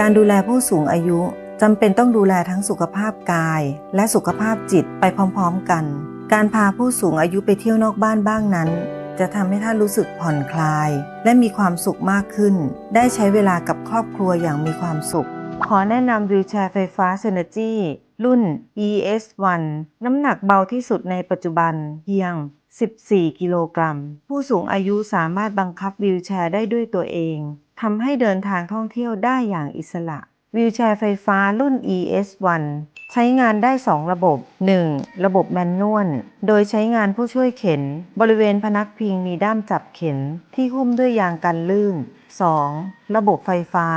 การดูแลผู้สูงอายุจำเป็นต้องดูแลทั้งสุขภาพกาย และสุขภาพจิตไปพร้อมๆกัน การพาผู้สูงอายุไปเที่ยวนอกบ้านบ้างนั้น จะทำให้ท่านรู้สึกผ่อนคลาย และมีความสุขมากขึ้น ได้ใช้เวลากับครอบครัวอย่างมีความสุข ขอแนะนำวิวแชร์ไฟฟ้า Synergy รุ่น ES1 น้ำหนักเบาที่สุดในปัจจุบันเพียง 14 กิโลกรัม ผู้สูงอายุสามารถบังคับวิวแชร์ได้ด้วยตัวเอง ทำให้เดินทางท่องเที่ยวได้อย่างอิสระวิวแชร์ไฟฟ้ารุ่น ES1 ใช้งานได้ 2 ระบบ 1. ระบบแมนนวล โดยใช้งานผู้ช่วยเข็น บริเวณพนักพิงมีด้ามจับเข็นที่หุ้มด้วยยางกันลื่น 2. ระบบไฟฟ้า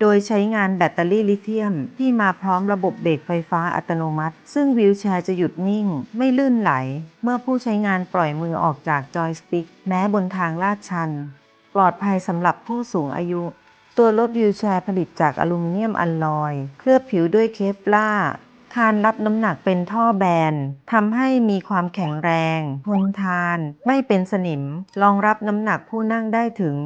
โดยใช้งานแบตเตอรี่ลิเธียม ที่มาพร้อมระบบเบรกไฟฟ้าอัตโนมัติ ซึ่งวิวแชร์จะหยุดนิ่ง ไม่ลื่นไหล เมื่อผู้ใช้งานปล่อยมือออกจากจอยสติ๊ก แม้บนทางลาดชัน ปลอดภัยสำหรับผู้สูงอายุ ตัวรถวิวแชร์ผลิตจากอลูมิเนียมอัลลอย เคลือบผิวด้วยเคปลาคานรับน้ำหนักเป็นท่อแบนทำให้มีความแข็งแรง ทนทาน ไม่เป็นสนิม รองรับน้ำหนักผู้นั่งได้ถึง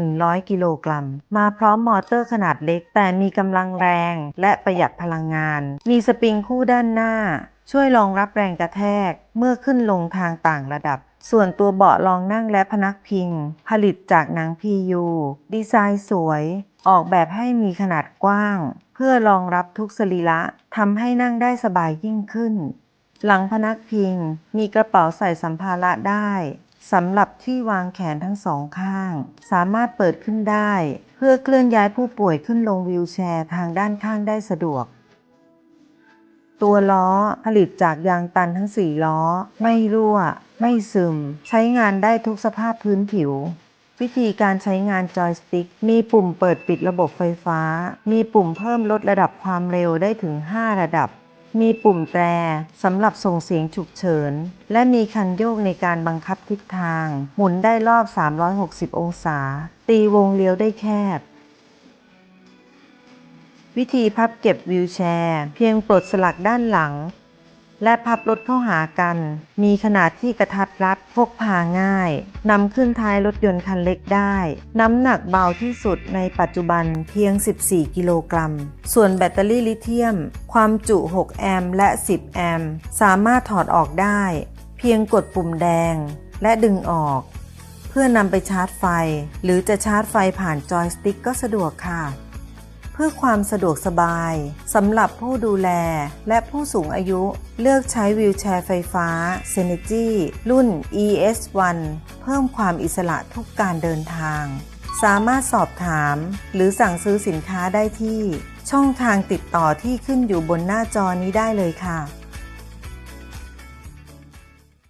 100 กิโลกรัม มาพร้อมมอเตอร์ขนาดเล็ก แต่มีกำลังแรง และประหยัดพลังงาน มีสปริงคู่ด้านหน้า ช่วยรองรับแรงกระแทก เมื่อขึ้นลงทางต่างระดับ ส่วนตัวเบาะรองนั่งและพนักพิง ผลิตจากหนัง PU ดีไซน์สวย ออกแบบให้มีขนาดกว้าง เพื่อรองรับทุกสรีระทำให้นั่งได้สบายยิ่งขึ้น หลังพนักพิง มีกระเป๋าใส่สัมภาระได้สำหรับที่วางแขนทั้งสองข้าง สามารถเปิดขึ้นได้ เพื่อเคลื่อนย้ายผู้ป่วยขึ้นลงวีลแชร์ทางด้านข้างได้สะดวก ตัวล้อผลิตจากยางตันทั้ง4ล้อ ไม่รั่ว ไม่ซึม ใช้งานได้ทุกสภาพพื้นผิว วิธีการใช้งานจอยสติ๊ก มีปุ่มเปิดปิดระบบไฟฟ้า มีปุ่มเพิ่มลดระดับความเร็วได้ถึง 5 ระดับ มีปุ่มแตรสำหรับส่งเสียงฉุกเฉิน และมีคันโยกในการบังคับทิศทาง หมุนได้รอบ 360 องศา ตีวงเลี้ยวได้แคบ วิธีพับเก็บวิวแชร์ เพียงปลดสลักด้านหลัง และพับรถเข้าหากัน มีขนาดที่กระทัดรัดพกพาง่ายนำขึ้นท้ายรถยนต์คันเล็กได้ น้ำหนักเบาที่สุดในปัจจุบันเพียง 14 กิโลกรัม ส่วนแบตเตอรี่ลิเธียม ความจุ 6 แอมป์และ 10 แอมป์สามารถถอดออกได้ เพียงกดปุ่มแดงและดึงออก เพื่อนำไปชาร์จไฟ หรือจะชาร์จไฟผ่านจอยสติ๊กก็สะดวกค่ะ เพื่อความสะดวกสบายสำหรับผู้ดูแลและผู้สูงอายุเลือกใช้วิวแชร์ไฟฟ้า s e n e r g y รุ่น ES1 เพิ่มความอิสระทุกการเดินทาง สามารถสอบถาม หรือสั่งซื้อสินค้าได้ที่ ช่องทางติดต่อที่ขึ้นอยู่บนหน้าจอนี้ได้เลยค่ะ